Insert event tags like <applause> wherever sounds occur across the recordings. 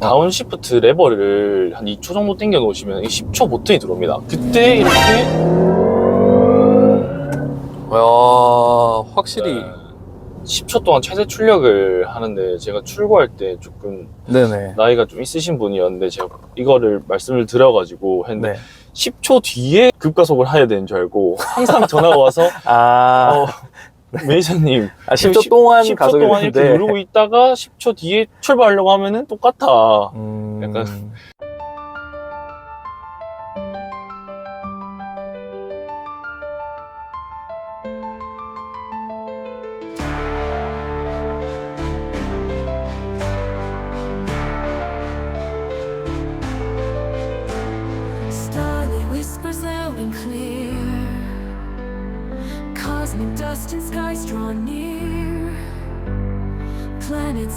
다운 시프트 레버를 한 2초 정도 당겨 놓으시면 10초 버튼이 들어옵니다. 그때 이렇게 야 확실히 네, 10초 동안 최대 출력을 하는데 제가 출고할 때 조금 네네. 나이가 좀 있으신 분이었는데 제가 이거를 말씀을 드려가지고 했는데 네. 10초 뒤에 급가속을 해야 되는 줄 알고 항상 전화가 와서 <laughs> 아, 어, 매니저님 아 10초 동안 10초 가속이 동안 이렇게. 누르고 있다가 10초 뒤에 출발하려고 하면은 똑같아. 음... 약간-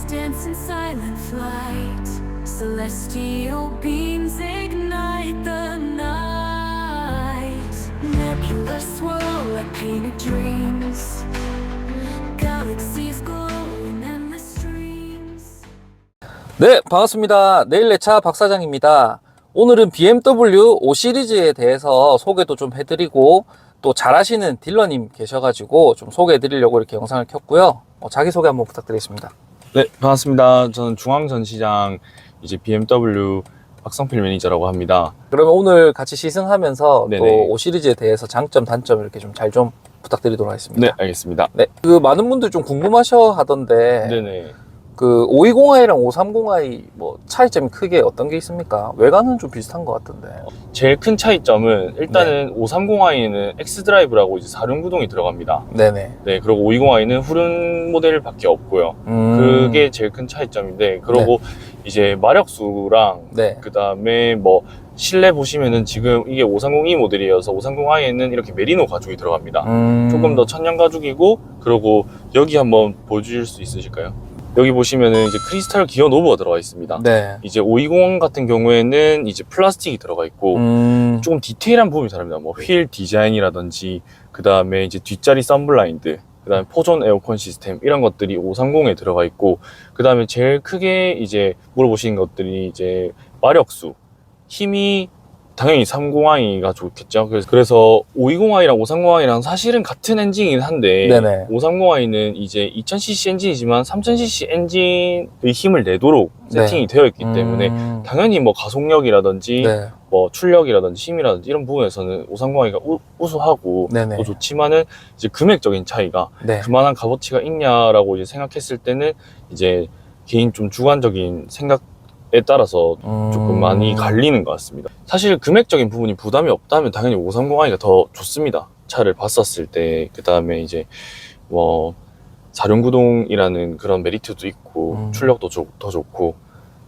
Planets dance in silent flight. Celestial beams ignite the night. Nebula swirl like painted dreams. Galaxies glow in endless streams. 네, 반갑습니다. 내일 내차 박사장입니다. 오늘은 BMW 5 시리즈에 대해서 소개도 좀 해드리고 또 잘하시는 딜러님 계셔가지고 좀 소개해드리려고 이렇게 영상을 켰고요. 어, 자기소개 한번 부탁드리겠습니다. 네, 반갑습니다. 저는 중앙전시장 이제 BMW 박성필 매니저라고 합니다. 그러면 오늘 같이 시승하면서 네네. 또 5 시리즈에 대해서 장점, 단점 이렇게 좀 잘 좀 부탁드리도록 하겠습니다. 네, 알겠습니다. 네, 그 많은 분들 좀 궁금하셔 하던데 네네. 그 520i랑 530i 뭐 차이점이 크게 어떤 게 있습니까? 외관은 좀 비슷한 것 같던데. 제일 큰 차이점은 일단은 네. 530i는 X드라이브라고 이제 사륜구동이 들어갑니다. 네네. 네, 그리고 520i는 후륜 모델밖에 없고요. 음... 그게 제일 큰 차이점인데, 그리고 이제 마력수랑 네. 그 다음에 뭐 실내 보시면은 지금 이게 530i 모델이어서 530i에는 이렇게 메리노 가죽이 들어갑니다. 음... 조금 더 천연 가죽이고 그리고 여기 한번 보여주실 수 있으실까요? 여기 보시면은 이제 크리스탈 기어 노브가 들어가 있습니다. 네. 이제 520 같은 경우에는 이제 플라스틱이 들어가 있고 음... 조금 디테일한 부분이 다릅니다. 뭐 휠 디자인이라든지 그 다음에 이제 뒷자리 썬블라인드 그 다음에 포존 에어컨 시스템 이런 것들이 530에 들어가 있고 그 다음에 제일 크게 이제 물어보시는 것들이 이제 마력수 힘이 당연히 30i가 좋겠죠. 그래서, 그래서 520i랑 530i랑 사실은 같은 엔진이긴 한데 네네. 530i는 이제 2000cc 엔진이지만 3000cc 엔진의 힘을 내도록 네. 세팅이 되어 있기 때문에 음... 당연히 뭐 가속력이라든지 네. 뭐 출력이라든지 힘이라든지 이런 부분에서는 530i가 우 수하고 네네. 또 좋지만은 이제 금액적인 차이가 네. 그만한 값어치가 있냐라고 이제 생각했을 때는 이제 개인 좀 주관적인 생각 에 따라서 조금 음... 많이 갈리는 것 같습니다. 사실 금액적인 부분이 부담이 없다면 당연히 530i가 더 좋습니다. 차를 봤었을 때 그 다음에 이제 뭐 사륜구동이라는 그런 메리트도 있고 음. 출력도 좋- 더 좋고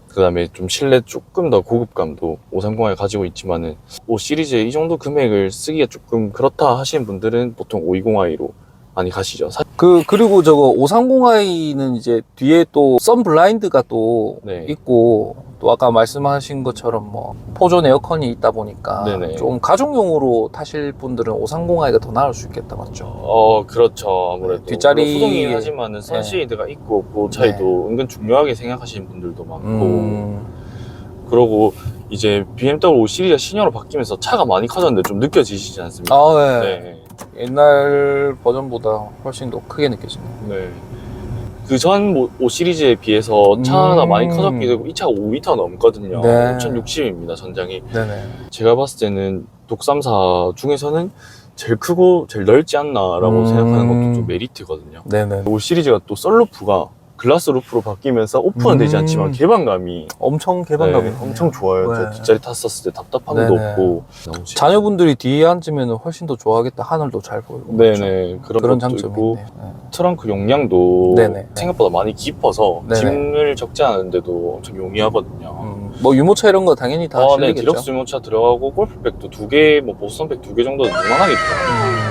그 다음에 좀 실내 조금 더 고급감도 530i 가지고 있지만은 5 시리즈에 이 정도 금액을 쓰기가 조금 그렇다 하시는 분들은 보통 520i로 많이 가시죠. 사- 그 그리고 저거 530i는 이제 뒤에 또 썬블라인드가 또 네. 있고 또 아까 말씀하신 것처럼 뭐 포존 에어컨이 있다 보니까 네네. 좀 가족용으로 타실 분들은 530i가 더 나을 수 있겠다 맞죠? 어 그렇죠 아무래도 뒷자리- 물론 후동이긴 하지만은 선쉐이드가 있고 그 차이도 은근 중요하게 생각하시는 분들도 많고 음... 그러고 이제 BMW 5 시리즈가 신형으로 바뀌면서 차가 많이 커졌는데 좀 느껴지시지 않습니까? 아, 네. 네. 옛날 버전보다 훨씬 더 크게 느껴지네요. 네. 그전 5 시리즈에 비해서 차가 음. 많이 커졌기도 하고 이 차가 5m 넘거든요. 네. 5,060입니다 전장이. 네네. 제가 봤을 때는 독삼사 중에서는 제일 크고 제일 넓지 않나라고 음. 생각하는 것도 좀 메리트거든요. 네네. 5 시리즈가 또 썰루프가 글라스 루프로 바뀌면서 오픈은 되지 음. 않지만 개방감이 엄청 개방감이 네. 엄청 좋아요. 저 네. 뒷자리 탔었을 때 답답함도 네네. 없고 너무 지- 자녀분들이 뒤에 앉으면 훨씬 더 좋아하겠다. 하늘도 잘 보이고. 그렇죠? 네네 그런, 그런 것도 장점이 있고 있네요. 네. 트렁크 용량도 네네. 생각보다 많이 깊어서 네네. 짐을 적지 않은데도 엄청 용이하거든요. 음, 뭐 유모차 이런 거 당연히 다 아, 네, 실리겠죠. 디럭스 유모차 들어가고 골프백도 두 개, 뭐 보스턴백 두 개 정도 무난하게 들어가요. 음,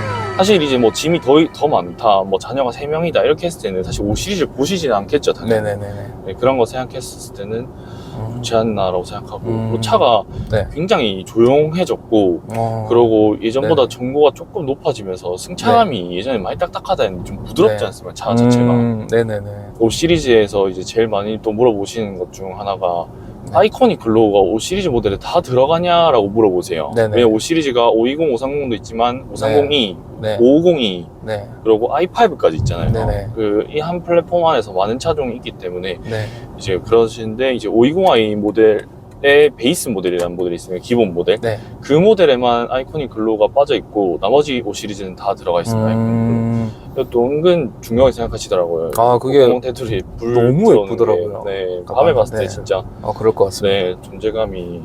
사실 이제 뭐 짐이 더, 더 많다, 뭐 자녀가 세 명이다 이렇게 했을 때는 사실 5 시리즈 보시지는 않겠죠, 당연히. 네네네네. 네, 그런 거 생각했을 때는 음. 좋지 않나라고 생각하고 음. 또 차가 네. 굉장히 조용해졌고 어. 그러고 예전보다 네. 정보가 조금 높아지면서 승차감이 예전에 많이 딱딱하다 했는데 좀 부드럽지 네. 않습니까? 차 자체가. 음, 네네네. 5 시리즈에서 이제 제일 많이 또 물어보시는 것 중 하나가 아이코닉 글로우가 5 시리즈 모델에 다 들어가냐라고 물어보세요. 네네. 왜냐면 5 시리즈가 520, 530도 있지만 530E, 네. 550E 네. 그리고 i5까지 있잖아요. 네네. 그이 한 플랫폼 안에서 많은 차종이 있기 때문에 네. 이제 그러시는데 이제 520i 모델 의 베이스 모델이라는 모델이 있습니다. 기본 모델. 네. 그 모델에만 아이코닉 글로우가 빠져 있고 나머지 5 시리즈는 다 들어가 있습니다. 음... 또 은근 중요하게 생각하시더라고요. 아, 그게 테두리 불 너무 들어오는 예쁘더라고요. 게, 네, 아까 밤에 봤을 때 봤는데. 진짜 어, 그럴 것 같습니다. 네 존재감이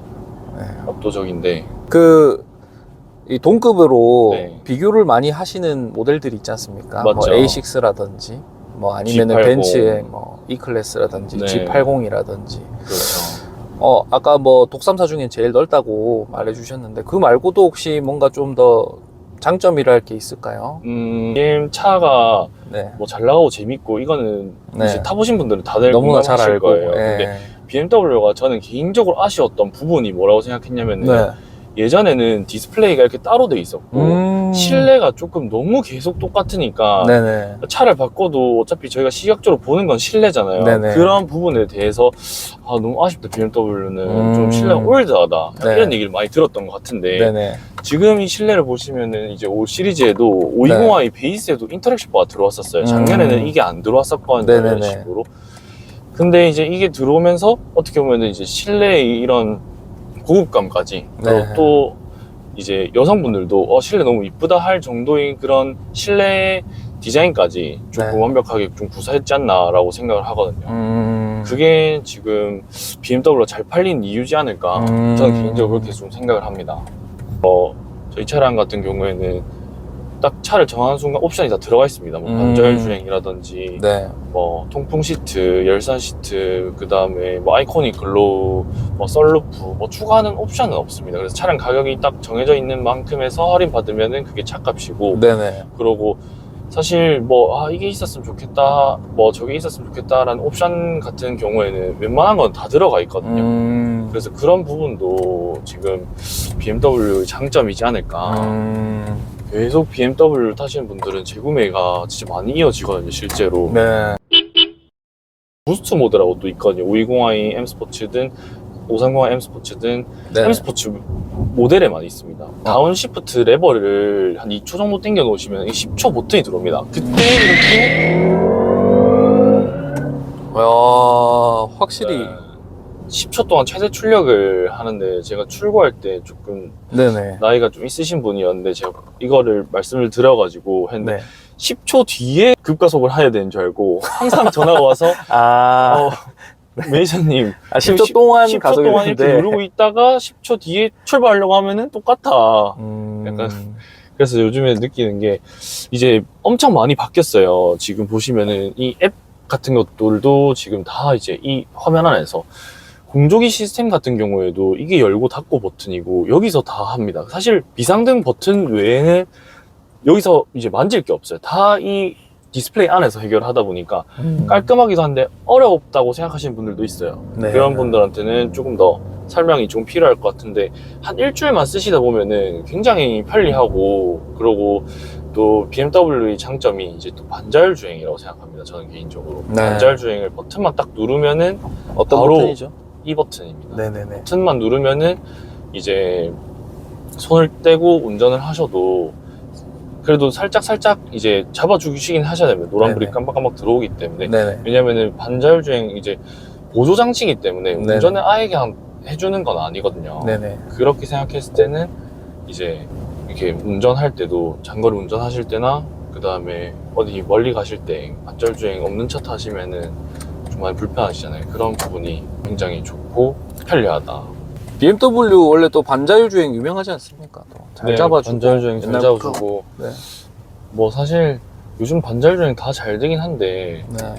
네. 압도적인데 그, 이 동급으로 네. 비교를 많이 하시는 모델들이 있지 않습니까? 뭐 맞죠. A6라든지, 뭐 아니면은 G80. 벤츠의 뭐 E클래스라든지 네. G80이라든지. 그렇죠. 어, 아까 뭐 독삼사 중엔 제일 넓다고 말해주셨는데, 그 말고도 혹시 뭔가 좀 더 장점이라 할 게 있을까요? 음, 게임 차가 네. 뭐 잘 나가고 재밌고 이거는 네. 이제 타보신 분들은 다들 너무나 잘 공감하실 알고. 거예요. 예. 근데 BMW가 저는 개인적으로 아쉬웠던 부분이 뭐라고 생각했냐면은 네. 예전에는 디스플레이가 이렇게 따로 돼 있었고 음. 실내가 조금 너무 계속 똑같으니까 네네. 차를 바꿔도 어차피 저희가 시각적으로 보는 건 실내잖아요. 네네. 그런 부분에 대해서 아 너무 아쉽다 BMW는 음. 좀 실내가 올드하다 네. 이런 얘기를 많이 들었던 것 같은데 네네. 지금 이 실내를 보시면은 이제 5 시리즈에도 520i 베이스에도 인터랙션 바가 들어왔었어요. 작년에는 음. 이게 안 들어왔었거든요. 네네네. 이런 식으로. 근데 이제 이게 들어오면서 어떻게 보면은 이제 실내의 이런 고급감까지 네. 그리고 또 이제 여성분들도 어 실내 너무 이쁘다 할 정도의 그런 실내 디자인까지 조금 네. 완벽하게 좀 구사했지 않나라고 생각을 하거든요. 음. 그게 지금 BMW가 잘 팔린 이유지 않을까 음. 저는 개인적으로 그렇게 좀 생각을 합니다. 어, 저희 차량 같은 경우에는 딱 차를 정하는 순간 옵션이 다 들어가 있습니다. 뭐 음. 반절 주행이라든지 네. 뭐 통풍 시트, 열선 시트, 그 다음에 뭐 아이코닉 글로우, 뭐 썰루프, 뭐 추가하는 옵션은 없습니다. 그래서 차량 가격이 딱 정해져 있는 만큼에서 할인 받으면은 그게 차값이고 네네. 그러고 사실 뭐 아 이게 있었으면 좋겠다, 뭐 저게 있었으면 좋겠다라는 옵션 같은 경우에는 웬만한 건 다 들어가 있거든요. 음. 그래서 그런 부분도 지금 BMW 장점이지 않을까. 음. 계속 BMW 타시는 분들은 재구매가 진짜 많이 이어지거든요, 실제로. 네. 부스트 모드라고 또 있거든요. 520i M 스포츠든 530i M 스포츠든 네. M 스포츠 모델에만 있습니다. 다운 시프트 레버를 한 2초 정도 당겨 놓으시면 10초 버튼이 들어옵니다. 그때 이렇게 야, 확실히. 네, 10초 동안 최대 출력을 하는데 제가 출고할 때 조금 네. 네 나이가 좀 있으신 분이었는데 제가 이거를 말씀을 드려가지고 했는데 네. 10초 뒤에 급가속을 해야 되는 줄 알고 항상 전화가 와서 <laughs> 아, 어, 매니저님 <laughs> 아 10초 동안 10초 가속이 동안 이렇게. 누르고 있다가 10초 뒤에 출발하려고 하면은 똑같아. 음. 약간 <laughs> 그래서 요즘에 느끼는 게 이제 엄청 많이 바뀌었어요. 지금 보시면은 이 앱 같은 것들도 지금 다 이제 이 화면 안에서 공조기 시스템 같은 경우에도 이게 열고 닫고 버튼이고 여기서 다 합니다. 사실 비상등 버튼 외에는 여기서 이제 만질 게 없어요. 다 이 디스플레이 안에서 해결하다 보니까 음. 깔끔하기도 한데 어렵다고 생각하시는 분들도 있어요. 네. 그런 분들한테는 조금 더 설명이 좀 필요할 것 같은데 한 일주일만 쓰시다 보면은 굉장히 편리하고 그러고 또 BMW의 장점이 이제 또 반자율 주행이라고 생각합니다. 저는 개인적으로 네. 반자율 주행을 버튼만 딱 누르면은 어떤 바로 버튼이죠? 이 버튼입니다. 네네네. 버튼만 누르면은 이제 손을 떼고 운전을 하셔도 그래도 살짝 살짝 이제 잡아주시긴 하셔야 됩니다. 노란불이 네네. 깜빡깜빡 들어오기 때문에 네네. 왜냐면은 반자율 주행 이제 보조 장치이기 때문에 네네. 운전을 아예 그냥 해주는 건 아니거든요. 네네. 그렇게 생각했을 때는 이제 이렇게 운전할 때도 장거리 운전하실 때나 그 다음에 어디 멀리 가실 때 반자율 주행 없는 차 타시면은 좀 많이 불편하시잖아요. 그런 부분이 굉장히 좋고 편리하다. BMW 원래 또 반자율 주행 유명하지 않습니까? 또 잘 잡아주고. 네, 반자율 주행 잘 옛날부터. 잡아주고 네. 뭐 사실 요즘 반자율 주행 다 잘 되긴 한데 네.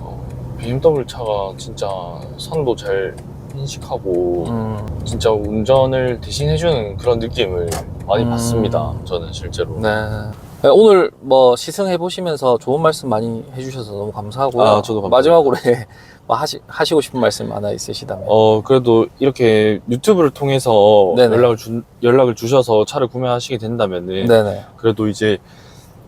어, BMW 차가 진짜 선도 잘 인식하고 음. 진짜 운전을 대신 해주는 그런 느낌을 많이 음. 받습니다. 저는 실제로. 네. 네, 오늘 뭐 시승해 보시면서 좋은 말씀 많이 해주셔서 너무 감사하고요. 아, 저도 감사합니다. 마지막으로 예, 뭐 하시 하시고 싶은 말씀 하나 있으시다면. 어 그래도 이렇게 유튜브를 통해서 네네. 연락을 주, 연락을 주셔서 차를 구매하시게 된다면은 네네. 그래도 이제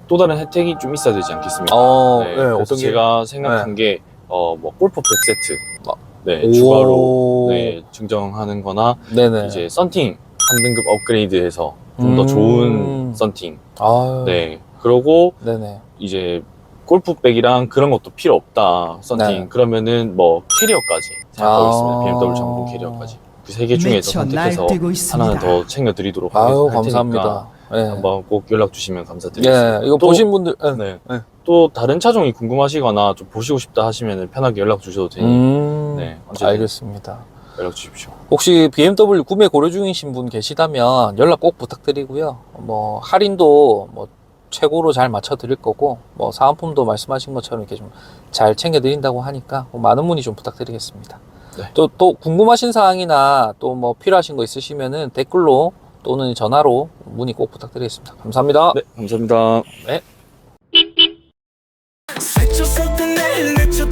또 다른 혜택이 좀 있어야 되지 않겠습니까? 어, 네, 네, 그래서 어떤 게? 제가 생각한 게 어 뭐 골프 100세트 네, 오. 추가로 네, 증정하는 거나 네네. 이제 썬팅 한 등급 업그레이드해서 좀 더 음. 좋은 썬팅. 아, 네. 그러고 네네. 이제 골프백이랑 그런 것도 필요 없다. 썬팅. 네. 그러면 뭐 캐리어까지 생각하고 아. 있습니다. BMW 전동 캐리어까지. 그 세 개 중에서 미쳐 선택해서 날뛰고 있습니다. 하나는 더 챙겨 드리도록 아유, 할 테니까 감사합니다. 네. 한번 꼭 연락 주시면 감사드리겠습니다. 예, 이거 또- 보신 분들, 예. 네. 네. 또 다른 차종이 궁금하시거나 좀 보시고 싶다 하시면 편하게 연락 주셔도 되니 음, 네, 언제든. 알겠습니다. 연락 주십시오. 혹시 BMW 구매 고려 중이신 분 계시다면 연락 꼭 부탁드리고요. 뭐 할인도 뭐 최고로 잘 맞춰 드릴 거고 뭐 사은품도 말씀하신 것처럼 이렇게 좀 잘 챙겨 드린다고 하니까 뭐 많은 문의 좀 부탁드리겠습니다. 네. 또, 또 궁금하신 사항이나 또 뭐 필요하신 거 있으시면은 댓글로 또는 전화로 문의 꼭 부탁드리겠습니다. 감사합니다. 네, 감사합니다. 내 내쳐